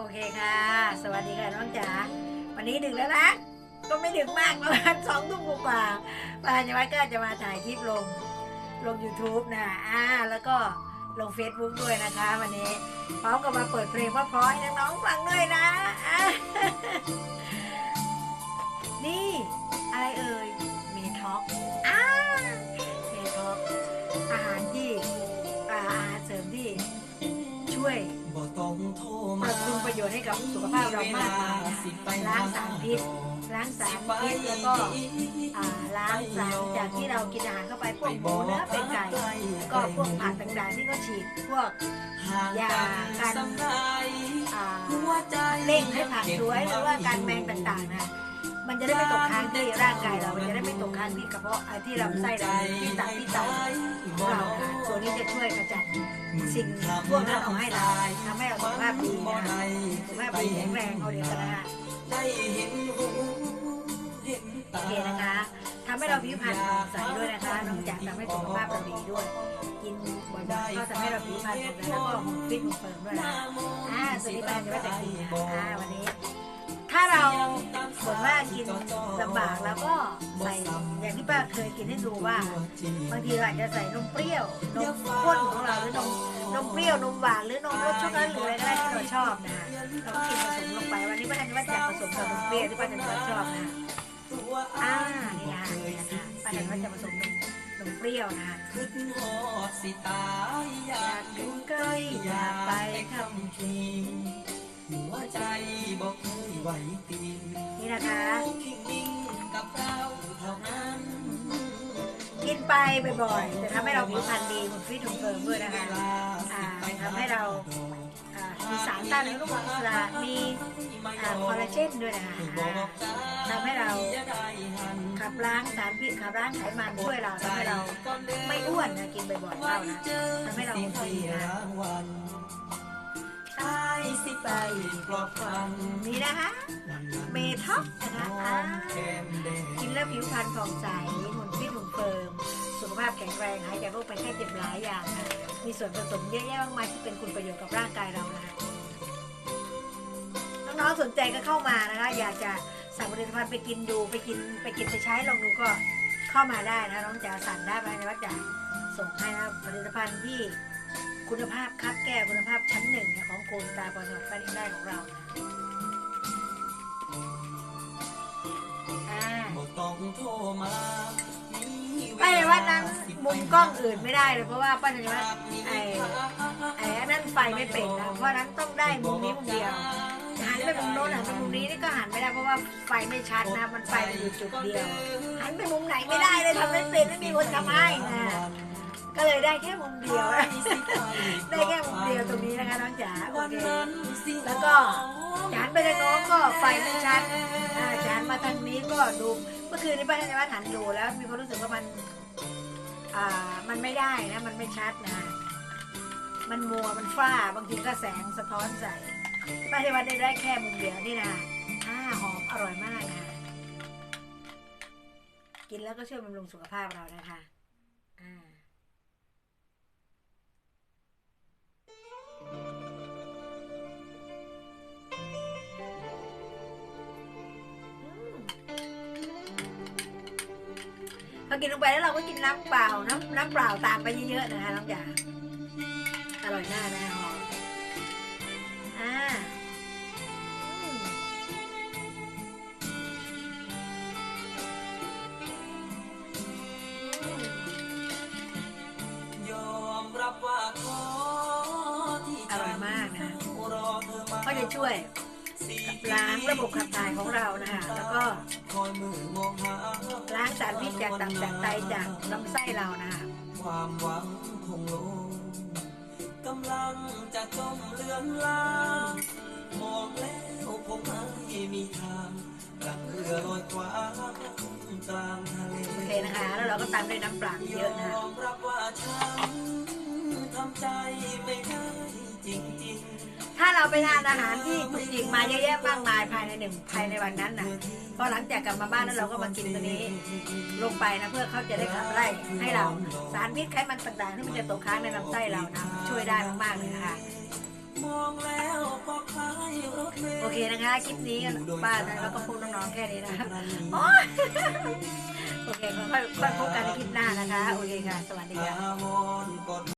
โอเคค่ะ สวัสดีค่ะน้องจ๋า วันนี้ดึกแล้วนะ ก็ไม่ดึกมากประมาณสองทุ่มกว่าๆป้าญวัฒน์ก็จะมาถ่ายคลิปลง ลง YouTube นะ อ่า แล้วก็ลง Facebook ด้วยนะคะ วันนี้พร้อมกับมาเปิดเพลงเพราะๆให้น้องๆฟังด้วยนะอะนี่ อะไรเอ่ย เมท็อกอ่าเมท็อกอาหารที่อ่าอาหารเสริมที่ช่วย บ่ต้องโทรปมารับปรุงประโยชน์ให้กับสุขภาพเรามากมายนะล้างสารพิษล้างสารพิษแล้วก็อ่าล้างสารจากที่เรากินอาหารเข้าไปพวกหมูเนื้อเป็นไก่แล้วก็พวกผักต่างๆที่เขาฉีดพวกยากันอ่าเร่งให้ผักสวยหรือว่าการแมงต่างๆนะมัน จะได้ไม่ตกค้างที่ร่างกายเรา มันจะได้ไม่ตกค้างที่กระเพาะอ่าที่ลำไส้เราที่ตับที่ไตของเราค่ะตัวนี้จะช่วยกระจัดสิ่งพวกนั้นออกให้เราทำให้เราสุขภาพดีนะคะสุขภาพดีแข็งแรงเอาเดียวกันนะคะโอเคนะคะทำให้เราผิวพรรณผ่องใสด้วยนะคะนอกจากทำให้สุขภาพเราดีด้วย กินบ่อยๆก็ทำให้เราผิวพรรณผ่องใสแล้วก็ฟิตเฟิร์มด้วยนะอ่าสวัสดีป้าจะไม่แต่งดีนะอ่าวันนี้ กินลำบากแล้วก็ใส่อย่างที่ป้าเคยกินให้ดูว่าบางทีเราอาจจะใส่นมเปรี้ยวนมข้นของเราหรือนมนมเปรี้ยวนมหวานหรือนมรสช็อกโกแลตหรืออะไรก็ได้ที่เราชอบนะเราก็กินผสมลงไปวันนี้ป้าทันว่าจะผสมกับนมเปรี้ยวที่ป้าทันชอบนะอ่านี่นะนี่นะคะป้าทันว่าจะผสมนมนมเปรี้ยวนะขึ้นหอดสิตายอยากอยู่ใกล้อยากไปคำทีหัวใจบอก ไหวตีำนี่นะคะคิงนิ่งกับเราเท่านั้นกินไปบ่อยๆจะทำให้เราผิวพรรณดีหุ่นฟิตหุ่นเฟิร์มด้วยนะคะอ่าทำให้เราอ่ามีสารต้านอนุมูลอิสระมีอ่าคอลลาเจนด้วยนะคะอ่าทำให้เราขับล้างสารพิษขับล้างไขมันช่วยเราทำให้เราไม่อ้วนนะกินบ่อยๆเข้านะทำให้เราหุ่นดีนะตายสิไปปลอบควันนี่นะคะ เมท็อปนะคะอ่าแก้มแดงกินแล้วผิวพรรณผ่องใสหุ่นฟิตหุ่นเฟิร์ม สุขภาพแข็งแรงหายจากโรคภัยไข้เจ็บหลายอย่างนะมีส่วนผสมเยอะแยะมากมายที่เป็นคุณประโยชน์กับร่างกายเรานะคะน้องๆสนใจก็เข้ามานะคะ อยากจะสั่งผลิตภัณฑ์ไปกินดูไปกินไปกินไปใช้ลองดูก็เข้ามาได้นะน้องจ๋าสั่งได้ไหมว่าจะส่งให้นะผลิตภัณฑ์ที่ คุณภาพคับแก้วคุณภาพชั้นหนึ่งเนี่ยของโคมตาบอลสดฟันได้ของเรานะอ่าบ่ต้องโทรมาป้าในวัดนั้นมุมกล้องอื่นไม่ได้เลยเพราะว่าป้าในวัดไอ้ไอ้อันนั้นไฟไม่เป็นนะเพราะฉะนั้นต้องได้มุมนี้มุมเดียวหันไปมุมโน้นหันไปมุมนี้นี่ก็หันไม่ได้เพราะว่าไฟไม่ชัดนะมันไฟมันอยู่จุดเดียวหันไปมุมไหนไม่ได้เลยทำไม่เป็นไม่มีคนทำให้นะ ก็เลยได้แค่มุมเดียวได้แค่มุมเดียวตรงนี้นะคะน้องจ๋าโอเคแล้วก็จานไปทางโน้นก็ไฟไม่ชัดอ่าจานมาทางนี้ก็ดูเมื่อคืนนี้ป้าในวัดหันดูแล้ว มีความรู้สึกว่ามันอ่ามันไม่ได้นะ มันไม่ชัดนะ มันมัวมันฝ้าบางทีก็แสงสะท้อนใส่ป้าที่วัดได้ได้แค่มุมเดียวนี่นะอ่าหอมอร่อยมากนะกินแล้วก็ช่วยบำรุงสุขภาพเรานะคะ กินลงไปแล้วเราก็กินน้ำเปล่า น้ำน้ำเปล่าตามไปเยอะๆนะคะน้องจ๋าอร่อยมากนะหอมอ่าอืมยอมรับว่าขอที่อร่อยมากนะรอเธอมาก็จะช่วย ล้างระบบขับถ่ายของเรานะคะแล้วก็ล้างสารพิษจากตับจากไตจากลำไส้เรานะคะความหวังคงลงกำลังจะจมเลือนลางมองแล้วคงไม่มีทางดังเรือลอยคว้างกลางทะเลโอเคนะคะแล้วเราก็ตามด้วยน้ำปลาเยอะนะยอมรับว่าฉันทำใจไม่ได เราไปทานอาหารที่จุกจิกมาเยอะแยะมากมายภายในหนึ่งภายในวันนั้นนะพอหลังจากกลับมาบ้านแล้วเราก็มากินตัวนี้ ลงไปนะเพื่อเขาจะได้ขับไล่ให้เราสารพิษไขมันต่างๆที่มันจะตกค้างในลำไส้เรานะช่วยได้มากๆเลยนะคะโอเคนะคะคลิปนี้บ้านแล้วก็พูดน้องๆแค่นี้นะคะโอ๊ยโอเคค่อยๆพบกันในคลิปหน้านะคะ โอเคค่ะ สวัสดีค่ะ